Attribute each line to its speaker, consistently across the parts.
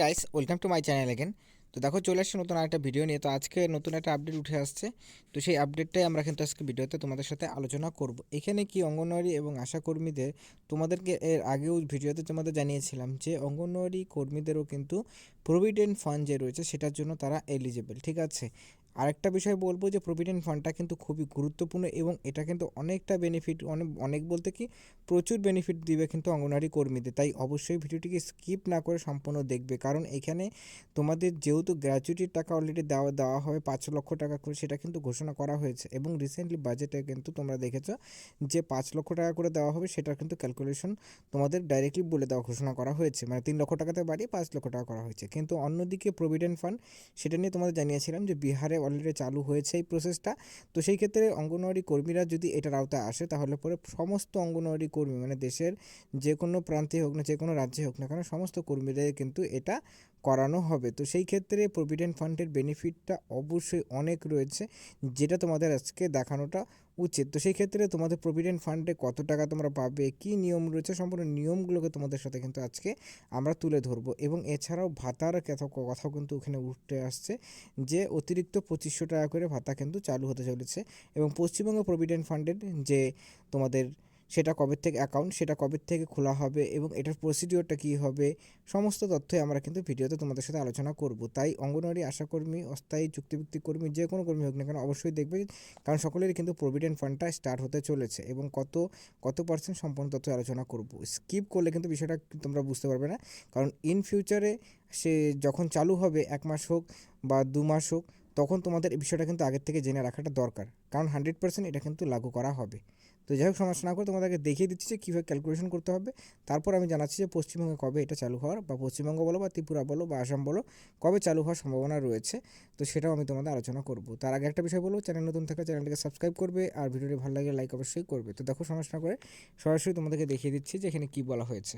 Speaker 1: Guys welcome to my channel again তো দেখো, চলে আসছে নতুন একটা ভিডিও নিয়ে। তো আজকে নতুন একটা আপডেট উঠে আসছে। তো সেই আপডেটটাই আমরা কিন্তু আজকে ভিডিওতে তোমাদের সাথে আলোচনা করব। এখানে কি অঙ্গনওয়াড়ি এবং আশাকর্মীদের তোমাদেরকে এর আগেও ভিডিওতে তোমাদের জানিয়েছিলাম যে, অঙ্গনওয়াড়ি কর্মীদেরও কিন্তু প্রভিডেন্ট ফান্ড যে রয়েছে, সেটার জন্য তারা এলিজেবল ঠিক আছে? আরেকটা বিষয় বলব যে প্রভিডেন্ট ফান্ডটা কিন্তু খুবই গুরুত্বপূর্ণ এবং এটা কিন্তু অনেকটা বেনিফিট অনেক অনেক বলতে কি প্রচুর বেনিফিট দিবে কিন্তু অঙ্গনওয়াড়ি কর্মীদের। তাই অবশ্যই ভিডিওটিকে স্কিপ না করে সম্পূর্ণ দেখবে। কারণ এখানে তোমাদের যেহেতু গ্র্যাচুইটির টাকা অলরেডি দেওয়া দেওয়া হবে পাঁচ লক্ষ টাকা করে, সেটা কিন্তু ঘোষণা করা হয়েছে এবং রিসেন্টলি বাজেটে কিন্তু তোমরা দেখেছ যে পাঁচ লক্ষ টাকা করে দেওয়া হবে, সেটার কিন্তু ক্যালকুলেশন তোমাদের ডাইরেক্টলি বলে দেওয়া, ঘোষণা করা হয়েছে। মানে তিন লক্ষ টাকাতে বাড়িয়ে পাঁচ লক্ষ টাকা করা হয়েছে। কিন্তু অন্যদিকে প্রভিডেন্ট ফান্ড সেটা নিয়ে তোমাদের জানিয়েছিলাম যে বিহারে অলরেডি চালু হয়েছে এই প্রসেসটা তো সেই ক্ষেত্রে অঙ্গনওয়াড়ি কর্মীরা যদি এটার আওতায় আসে, তাহলে পরে সমস্ত অঙ্গনওয়াড়ি কর্মী মানে দেশের যে কোনো প্রান্তে হোক না যে কোনো রাজ্যে হোক না কেন, সমস্ত কর্মীদের কিন্তু এটা করানো হবে। তো সেই ক্ষেত্রে প্রভিডেন্ট ফান্ডের বেনিফিটটা অবশ্যই অনেক রয়েছে, যেটা তোমাদের আজকে দেখানোটা উচিত। তো সেই ক্ষেত্রে তোমাদের প্রভিডেন্ট ফান্ডে কত টাকা তোমরা পাবে, কী নিয়ম রয়েছে, সম্পূর্ণ নিয়মগুলোকে তোমাদের সাথে কিন্তু আজকে আমরা তুলে ধরবো। এবং এছাড়াও ভাতার কথা কথাও কিন্তু ওখানে উঠে আসছে, যে অতিরিক্ত পঁচিশশো টাকা করে ভাতা কিন্তু চালু হতে চলেছে। এবং পশ্চিমবঙ্গ প্রভিডেন্ট ফান্ডের যে তোমাদের সেটা কবে থেকে অ্যাকাউন্ট সেটা কবে থেকে খোলা হবে এবং এটার প্রসিডিওরটা কী হবে, সমস্ত তথ্যই আমরা কিন্তু ভিডিওতে তোমাদের সাথে আলোচনা করব। তাই অঙ্গনওয়াড়ি আশাকর্মী, অস্থায়ী চুক্তিভিত্তিক কর্মী, যে কোনো কর্মী হোক না কেন অবশ্যই দেখবে কারণ সকলেরই কিন্তু প্রভিডেন্ট ফান্ডটা স্টার্ট হতে চলেছে এবং কত কত পার্সেন্ট সম্পূর্ণ তথ্য আলোচনা করব। স্কিপ করলে কিন্তু বিষয়টা তোমরা বুঝতে পারবে না। কারণ ইন ফিউচারে সে যখন চালু হবে, এক মাস হোক বা দু মাস হোক তখন তোমাদের এই বিষয়টা কিন্তু আগের থেকে জেনে রাখাটা দরকার। কারণ হান্ড্রেড পার্সেন্ট এটা কিন্তু লাগু করা হবে। তো যাই হোক, সমস্যা না করে তোমাদেরকে দেখিয়ে দিচ্ছি যে কীভাবে ক্যালকুলেশন করতে হবে। তারপর আমি জানাচ্ছি যে পশ্চিমবঙ্গে কবে এটা চালু হওয়ার বা পশ্চিমবঙ্গ বলো বা ত্রিপুরা বলো বা আসাম বলো, কবে চালু হওয়ার সম্ভাবনা রয়েছে। তো সেটাও আমি তোমাদের আলোচনা করব। তার আগে একটা বিষয় বলব, চ্যানেল নতুন থাকলে চ্যানেলটিকে সাবস্ক্রাইব করবে আর ভিডিওটি ভালো লাগে লাইক অবশ্যই করবে। তো দেখো, সমস্যা না করে সরাসরি তোমাদেরকে দেখিয়ে দিচ্ছি যে এখানে কী বলা হয়েছে।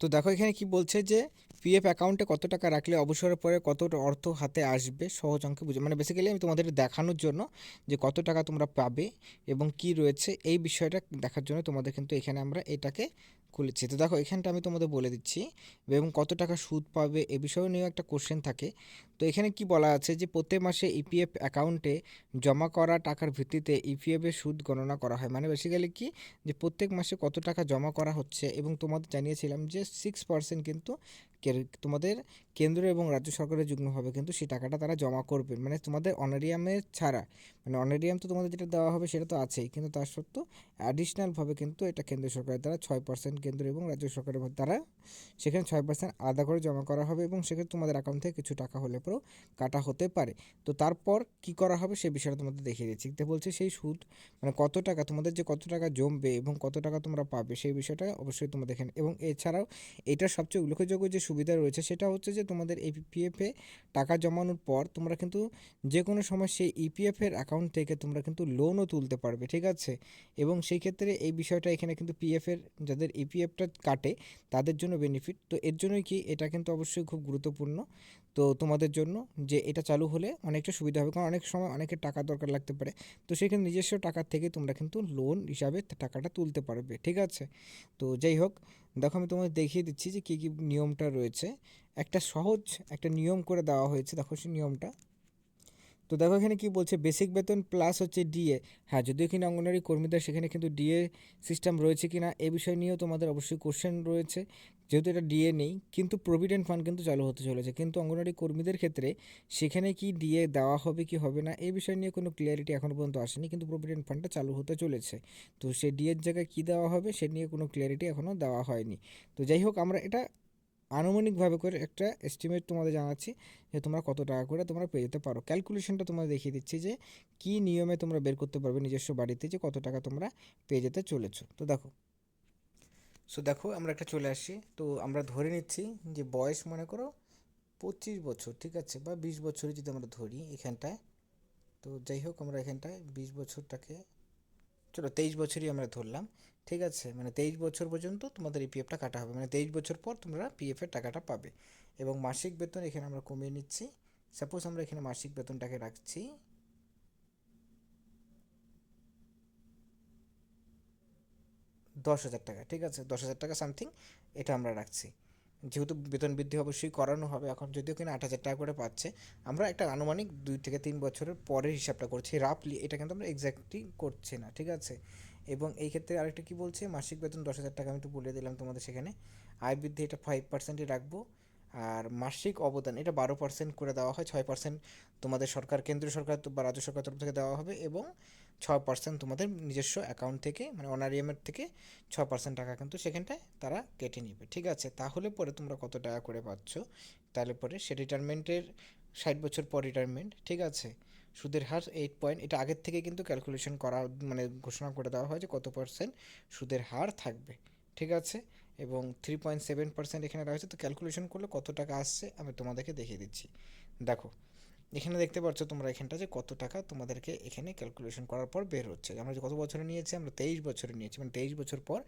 Speaker 1: তো দেখো, এখানে কি বলছে যে পিএফ অ্যাকাউন্টে কত টাকা রাখলে অবসরের পরে কত অর্থ হাতে আসবে? সহজ অঙ্কে বুঝে মানে বেসিক্যালি আমি তোমাদের দেখানোর জন্য যে কত টাকা তোমরা পাবে এবং কি রয়েছে এই বিষয়টা দেখার জন্য তোমাদের কিন্তু এখানে আমরা এটাকে খুলেছি। তো দেখো, এখানটা আমি তোমাদের বলে দিচ্ছি এবং কত টাকা সুদ পাবে এ বিষয়েও নিয়েও একটা কোশ্চেন থাকে। তো এখানে কি বলা আছে যে প্রত্যেক মাসে ইপিএফ অ্যাকাউন্টে জমা করা টাকার ভিত্তিতে ইপিএফের সুদ গণনা করা হয়। মানে বেসিক্যালি কি? যে প্রত্যেক মাসে কত টাকা জমা করা হচ্ছে এবং তোমাদের জানিয়েছিলাম যে সিক্স পার্সেন্ট কিন্তু তোমাদের কেন্দ্র এবং রাজ্য সরকারের যুগ্মভাবে কিন্তু সেই টাকাটা তারা জমা করবে। মানে তোমাদের অনারিয়ামের ছাড়া। মানে অনারিয়াম তো তোমাদের যেটা দেওয়া হবে সেটা তো আছেই, কিন্তু তার সত্ত্বেও অ্যাডিশনালভাবে কিন্তু এটা কেন্দ্র সরকারের দ্বারা ছয় পার্সেন্ট কেন্দ্র এবং রাজ্য সরকারের দ্বারা সেখানে ছয় পার্সেন্ট আলাদা করে জমা করা হবে এবং সেক্ষেত্রে তোমাদের অ্যাকাউন্ট থেকে কিছু টাকা হলে পরেও কাটা হতে পারে। তো তারপর কি করা হবে সে বিষয়টা তোমাদের দেখিয়ে দিচ্ছি। তো বলছে সেই সুদ মানে কত টাকা, তোমাদের যে কত টাকা জমবে এবং কত টাকা তোমরা পাবে সেই বিষয়টা অবশ্যই তোমরা দেখেন এবং এছাড়াও এটার সবচেয়ে উল্লেখযোগ্য যে সুবিধা রয়েছে। সেটা হচ্ছে যে তোমাদের এই পিএফে টাকা জমানোর পর তোমরা কিন্তু যে কোনো সময় সেই ইপিএফের অ্যাকাউন্ট থেকে তোমরা কিন্তু লোনও তুলতে পারবে, ঠিক আছে? এবং সেই ক্ষেত্রে এই বিষয়টা এখানে কিন্তু পিএফের যাদের ইপিএফটা কাটে তাদের জন্য বেনিফিট তো এর জন্যই কি এটা কিন্তু অবশ্যই খুব গুরুত্বপূর্ণ তো তোমাদের জন্য যে এটা চালু হলে অনেকটা সুবিধা হবে। কারণ অনেক সময় অনেকের টাকা দরকার লাগতে পারে। তো সেখানে নিজস্ব টাকার থেকে তোমরা কিন্তু লোন হিসাবে টাকাটা তুলতে পারবে। ঠিক আছে? তো যাই হোক, দেখো আমি তোমাদের দেখিয়ে দিচ্ছি যে কী কী নিয়মটা রয়েছে। একটা সহজ একটা নিয়ম করে দেওয়া হয়েছে। দেখো সেই নিয়মটা। তো দেখো এখানে কি বলছে? বেসিক বেতন প্লাস হচ্ছে ডিএ হ্যাঁ যদিও এখানে অঙ্গনওয়াড়ি কর্মীদের সেখানে কিন্তু ডিএ সিস্টেম রয়েছে কি না এই বিষয় নিয়েও তোমাদের অবশ্যই কোশ্চেন রয়েছে। যেহেতু এটা ডিএ নেই, কিন্তু প্রভিডেন্ট ফান্ড কিন্তু চালু হতে চলেছে। কিন্তু অঙ্গনওয়াড়ি কর্মীদের ক্ষেত্রে সেখানে কি ডিএ দেওয়া হবে কি হবে না এই বিষয় নিয়ে কোনো ক্লিয়ারিটি এখনও পর্যন্ত আসেনি, কিন্তু প্রভিডেন্ট ফান্ডটা চালু হতে চলেছে। তো সেই ডিএর জায়গায় কী দেওয়া হবে, সে নিয়ে কোনো ক্লিয়ারিটি এখনও দেওয়া হয়নি। তো যাই হোক, আমরা এটা আনুমানিকভাবে করে একটা এস্টিমেট তোমাদের জানাচ্ছি যে তোমরা কত টাকা করে তোমরা পেয়ে যেতে পারো। ক্যালকুলেশনটা তোমাদের দেখিয়ে দিচ্ছি যে কী নিয়মে তোমরা বের করতে পারবে নিজস্ব বাড়িতে যে কত টাকা তোমরা পেয়ে যেতে চলেছো। তো দেখো। সো দেখো, আমরা একটা চলে আসি। তো আমরা ধরে নিচ্ছি যে বয়স মনে করো পঁচিশ বছর, ঠিক আছে? বা বিশ বছরই যদি আমরা ধরি এখানটায়, তো যাই হোক আমরা এখানটায় বিশ বছরটাকে, চলো তেইশ বছরই আমরা ধরলাম। ঠিক আছে? মানে তেইশ বছর পর্যন্ত তোমাদের এই পিএফটা কাটা হবে। মানে তেইশ বছর পর তোমরা পিএফের টাকাটা পাবে। এবং মাসিক বেতন এখানে আমরা কমিয়ে নিচ্ছি। সাপোজ আমরা এখানে মাসিক বেতনটাকে রাখছি। দশ হাজার টাকা, ঠিক আছে? দশ হাজার টাকা সামথিং এটা আমরা রাখছি। যেহেতু বেতন বৃদ্ধি অবশ্যই করানো হবে। এখন যদিও কিনা আট হাজার টাকা করে পাচ্ছে, আমরা একটা আনুমানিক দুই থেকে তিন বছরের পরের হিসাবটা করছি। রাফলি এটা কিন্তু আমরা এক্স্যাক্টলি করছি না, ঠিক আছে? এবং এই ক্ষেত্রে আরেকটা কি বলছে? মাসিক বেতন দশ হাজার টাকা, আমি তো বলে দিলাম তোমাদের সেখানে। আয় বৃদ্ধি এটা ফাইভ পার্সেন্টই রাখব। আর মাসিক অবদান, এটা বারো পার্সেন্ট করে দেওয়া হয়, ছয় পার্সেন্ট তোমাদের সরকার, কেন্দ্রীয় সরকার বা রাজ্য সরকার তরফ থেকে দেওয়া হবে এবং ছয় পার্সেন্ট তোমাদের নিজস্ব অ্যাকাউন্ট থেকে মানে অনারিয়ামের থেকে ছ পার্সেন্ট টাকা কিন্তু সেখানটায় তারা কেটে নেবে। ঠিক আছে? তাহলে পরে তোমরা কত টাকা করে পাচ্ছ? তাহলে পরে সে রিটায়ারমেন্টের ষাট বছর পর রিটায়ারমেন্ট ঠিক আছে? সুদের হার এইট পয়েন্ট এটা আগের থেকে কিন্তু ক্যালকুলেশন করা মানে ঘোষণা করে দেওয়া হয় যে কত পার্সেন্ট সুদের হার থাকবে, ঠিক আছে? এবং থ্রি পয়েন্ট সেভেন পার্সেন্ট এখানে রয়েছে তো ক্যালকুলেশন করলে কত টাকা আসছে আমি তোমাদেরকে দেখিয়ে দিচ্ছি। দেখো, এখানে দেখতে পাচ্ছ তোমরা এখানটা যে কত টাকা তোমাদেরকে এখানে ক্যালকুলেশন করার পর বের হচ্ছে। আমরা যে কত বছরে নিয়েছি, আমরা তেইশ বছরে নিয়েছি মানে তেইশ বছর পর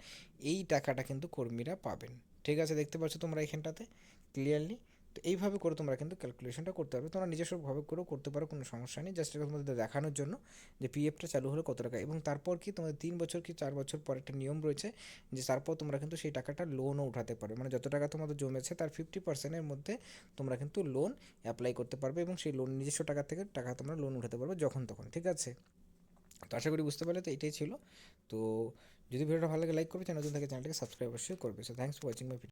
Speaker 1: এই টাকাটা কিন্তু কর্মীরা পাবেন, ঠিক আছে? দেখতে পাচ্ছ তোমরা এখানটাতে ক্লিয়ারলি তো এইভাবে করে তোমরা কিন্তু ক্যালকুলেশনটা করতে পারবে। তোমরা নিজস্বভাবে করেও করতে পারো, কোনো সমস্যা নেই। জাস্ট এটা তোমাদের দেখানোর জন্য যে পিএফটা চালু হলে কত টাকা। এবং তারপর কি তোমাদের তিন বছর কি চার বছর পর একটা নিয়ম রয়েছে যে তারপর তোমরা কিন্তু সেই টাকাটা লোনও উঠাতে পারবে। মানে যত টাকা তোমাদের জমেছে তার ফিফটি পার্সেন্টের মধ্যে তোমরা কিন্তু লোন অ্যাপ্লাই করতে পারবে এবং সেই লোন নিজস্ব টাকা থেকে টাকা তোমরা লোন উঠাতে পারবে যখন তখন, ঠিক আছে? তো আশা করি বুঝতে পারলে তো এটাই ছিল। তো যদি ভিডিওটা ভালো লাগে লাইক করবে। চ্যানেল নতুন থাকে, চ্যানেলটাকে সাবস্ক্রাইব অবশ্যই করবে। So thanks for watching my video